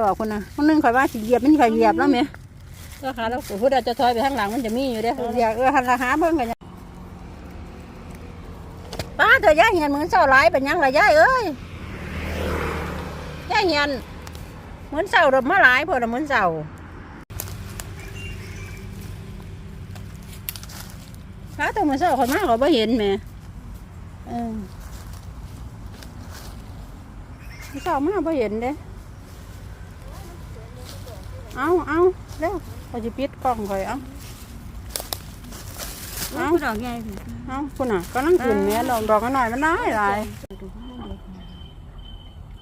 ดอกคนน่ะคนนึงข่อยว่าสิเหยียบมันข่อยเหยียบแล้วแม่ก็หาแล้วพูดอาจจะถอยไปข้างหลังมันจะมีอยู่เด้ออยากเออหันละหาเบิ่งกันเนี่ยป้าเธอย่าเหียนเหมือนเสาหลายเป็นหยังล่ะย่ายเอ้ยย่าเหียนเหมือนเสาดอกมาหลายพอละเหมือนเสาป้าตัวเหมือนเสาคนมากเขาไม่เห็นแหม่เออเช้ามากพอเห็นเด้ เอาเอาเร็วเขาจะปิดกล้องข่อยเอาเอาดอกใหญ่เอาคุณอะก็นั่งขึ้นแม่ดอกดอกกันหน่อยมันได้หลาย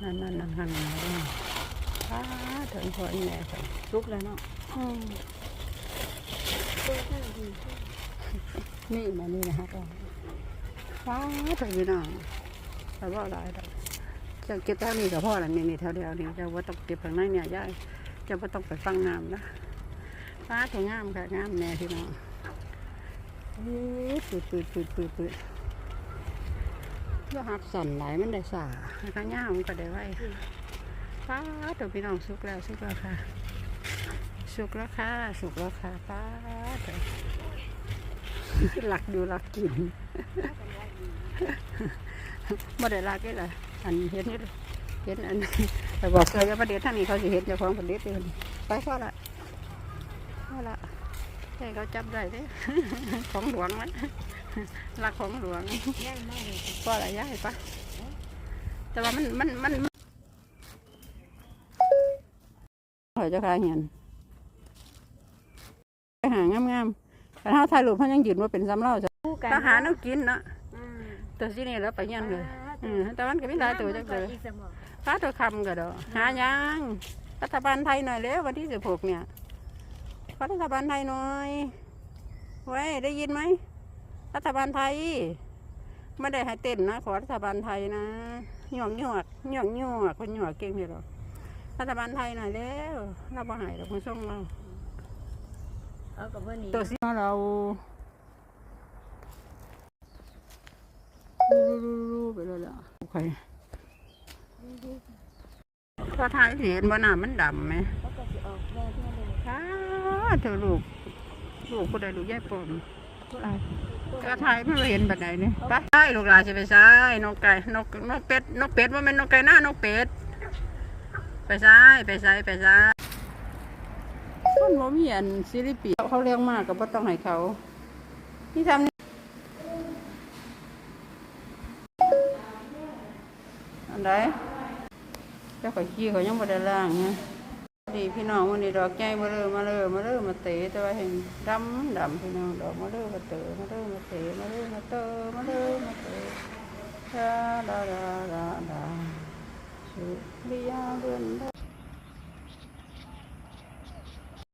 นั่นนั่นนั่นนั่นนั่นนั่นอ้าถึงพออีแม่ใส่ลุกแล้วเนาะอืมนี่มานี่นะฮะก็ว้าถึงพี่น้องแต่ว่าหลายดอกจะเก็บแถวนี้กับพ่อละนี่นี่แถวเดียวนี่จะว่าต้องเก็บทางในเนี่ยย่าย จะว่ต้องไปฟังน้ำนะฟ้าถึงงามค่ะงามแน่พี่น้องปืดปืดปืดปืดปืดปืดก็หักสั่นไหลมันได้สาแล้วก็ย่ามันก็ได้ไว้ฟ้าตัวพี่น้องสุกแล้วสุกแล้วค่ะ สุกแล้วค่ะสุกแล้วค่ะฟ้าตัวหลักดูหลักกินบ่ได้ลากได้เลยอันเห็นนี่เลย ห็นอันแต่บอกเคยว่าประเดี๋ยวท่านนี้เขาสิเห็นเจ้าของประเดี๋ยวเดียวนี่ไปพอละพอละให้เขาจับได้เด้ของหลวงมันรักของหลวงใหญ่มากเลยพอละย้ายปะแต่ว่ามันมันมันหอยเจ้าค่ะเห็นไปหางามๆแต่ถ้าถ่ายรูปเขายังยืนว่าเป็นซ้ำเล่าจะคู่กันทหารต้องกินเนาะอืมตัวที่นี่แล้วไปยันเลย อืมแต่มันก็ไม่ได้ตัวจักเลยอีกสมองฟ้าตัวคำก็ดอกหายังรัฐบาลไทยหน่อยเร็ววันที่สิบหกเนี่ยขอรัฐบาลไทยหน่อยไว้ยได้ยินไหมรัฐบาลไทยไม่ได้ให้เต้นนะ ขอรัฐบาลไทยนะหยวกหยวกหยวกหยวกคนหยวกเก่งเลยหรอกรัฐบาลไทยหน่อยเร็วเราบ่ใหายเราคุณส่งเราเอากับเพื่อนนี่ตัวสิเรารูๆๆไปเลยล่ะโอเคพอทายเห็นว่าน้ำมันดำไหมเขาก็จะออกแม่เพื่อนเลยอ้าเธอลูก ลูกผู้ใดลูกยายปมกระทายไม่เห็นบัดใดนี่ไปใช่ลูกหลานจะไปซ้ายนกไก่นกนกเป็ดนกเป็ดว่ามันนกไก่หน้านกเป็ด ไปซ้ายไปซ้ายไปซ้ายคนบ่มีอันซิลิปีเขาเลี้ยงมากก็บ่ต้องให้เขาที่ทำนี่ อันใดเจ้าข่อยขี้เขายังบ่ได้ล่างเนี่ยดีพี่น้องวันนี้ดอกใหญ่มาเริ่มาเริ่มาเริ่มาเตะแต่ว่าเห็นดำดำพี่น้องดอกมาเริ่มาเตะมาเริ่มาเตะมาเริ่มาเตะมาเริ่มาเตะดาดาดาดา